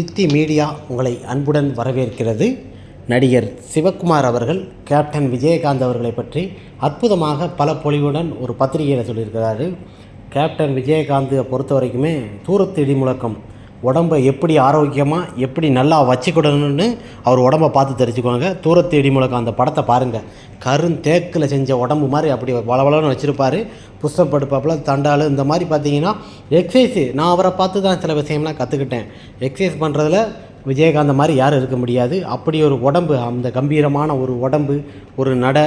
சித்தி மீடியா உங்களை அன்புடன் வரவேற்கிறது. நடிகர் சிவக்குமார் அவர்கள் கேப்டன் விஜயகாந்த் அவர்களை பற்றி அற்புதமாக பல பொலிவுடன் ஒரு பத்திரிகையில் சொல்லியிருக்கிறாரு. கேப்டன் விஜயகாந்தை பொறுத்த வரைக்குமே தூரத்து இடிமுழக்கம் உடம்பை எப்படி ஆரோக்கியமாக எப்படி நல்லா வச்சுக்கிடணும்னு அவர் உடம்பை பார்த்து தெரிஞ்சுக்குவாங்க. தூரத்தேடி முழக்கம் அந்த படத்தை பாருங்கள் கருந்தேக்கில் செஞ்ச உடம்பு மாதிரி அப்படி வளவளன்னு வச்சுருப்பார். புஸ்தப்படுப்பாப்பில் படுப்பாப்பில் இந்த மாதிரி பார்த்தீங்கன்னா எக்ஸசைஸு நான் அவரை பார்த்து தான் சில விஷயம்லாம் கற்றுக்கிட்டேன் எக்ஸசைஸ் பண்ணுறதுல விஜயகாந்த் மாதிரி யாரும் இருக்க முடியாது. அப்படி ஒரு உடம்பு அந்த கம்பீரமான ஒரு உடம்பு ஒரு நடை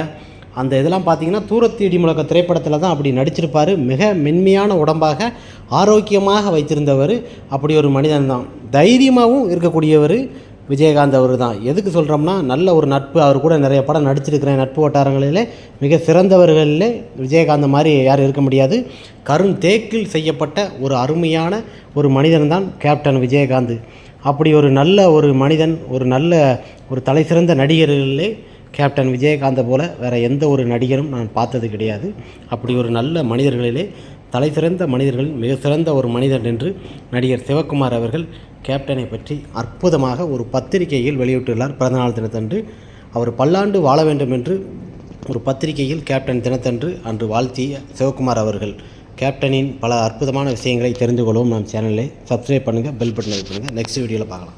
அந்த இதெல்லாம் பார்த்தீங்கன்னா தூரத்தீடி முழக்க திரைப்படத்தில் தான் அப்படி நடிச்சிருப்பார். மிக மென்மையான உடம்பாக ஆரோக்கியமாக வைத்திருந்தவர் அப்படி ஒரு மனிதன் தான். தைரியமாகவும் இருக்கக்கூடியவர் விஜயகாந்த் அவர் தான். எதுக்கு சொல்கிறோம்னா நல்ல ஒரு நட்பு. அவர் கூட நிறைய படம் நடிச்சிருக்கிறேன் நட்பு வட்டாரங்களிலே. மிக சிறந்தவர்களில் விஜயகாந்த் மாதிரி யாரும் இருக்க முடியாது. கருந்தேக்கில் செய்யப்பட்ட ஒரு அருமையான ஒரு மனிதன் தான் கேப்டன் விஜயகாந்த். அப்படி ஒரு நல்ல ஒரு மனிதன் ஒரு நல்ல ஒரு தலைசிறந்த நடிகர்களிலே கேப்டன் விஜயகாந்தை போல வேறு எந்த ஒரு நடிகரும் நான் பார்த்தது கிடையாது. அப்படி ஒரு நல்ல மனிதர்களிலே தலை சிறந்த மனிதர்கள் மிக சிறந்த ஒரு மனிதன் என்று நடிகர் சிவகுமார் அவர்கள் கேப்டனை பற்றி அற்புதமாக ஒரு பத்திரிகையில் வெளியிட்டுள்ளார். பிறந்தநாள் தினத்தன்று அவர் பல்லாண்டு வாழ வேண்டும் என்று ஒரு பத்திரிகையில் கேப்டன் தினத்தன்று அன்று வாழ்த்திய சிவகுமார் அவர்கள். கேப்டனின் பல அற்புதமான விஷயங்களை தெரிந்து கொள்ளவும் நம் சேனலை சப்ஸ்கிரைப் பண்ணுங்கள் பெல் பட்டன் பண்ணுங்கள் நெக்ஸ்ட் வீடியோவில் பார்க்கலாம்.